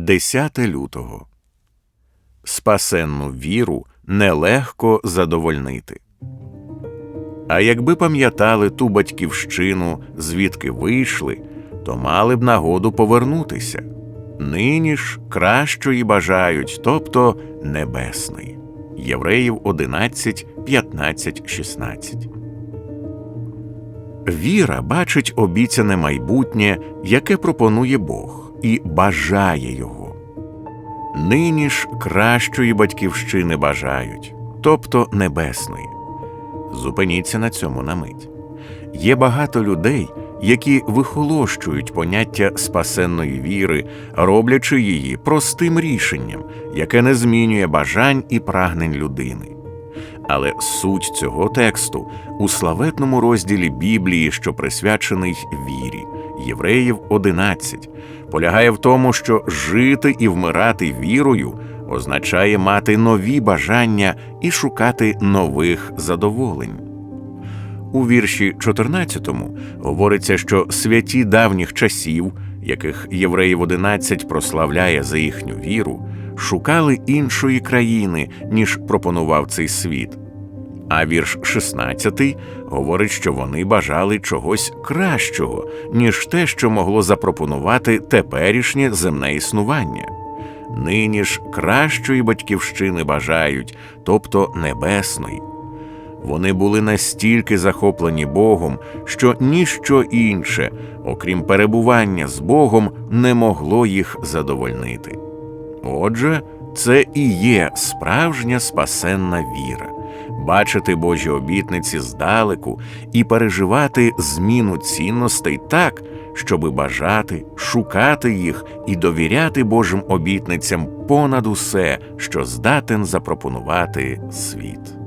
10 лютого. Спасенну віру нелегко задовольнити. А якби пам'ятали ту батьківщину, звідки вийшли, то мали б нагоду повернутися. Нині ж кращої бажають, тобто небесної. Євреїв 11, 15, 16. Віра бачить обіцяне майбутнє, яке пропонує Бог, і бажає його. Нині ж кращої батьківщини бажають, тобто небесної. Зупиніться на цьому на мить. Є багато людей, які вихолощують поняття спасенної віри, роблячи її простим рішенням, яке не змінює бажань і прагнень людини. Але суть цього тексту у славетному розділі Біблії, що присвячений вірі, Євреїв 11, полягає в тому, що жити і вмирати вірою означає мати нові бажання і шукати нових задоволень. У вірші 14 говориться, що святі давніх часів, яких Євреїв 11 прославляє за їхню віру, шукали іншої країни, ніж пропонував цей світ. А вірш 16 говорить, що вони бажали чогось кращого, ніж те, що могло запропонувати теперішнє земне існування. Нині ж кращої батьківщини бажають, тобто небесної. Вони були настільки захоплені Богом, що ніщо інше, окрім перебування з Богом, не могло їх задовольнити. Отже, це і є справжня спасенна віра бачити Божі обітниці здалеку і переживати зміну цінностей так, щоби бажати, шукати їх і довіряти Божим обітницям понад усе, що здатен запропонувати світ.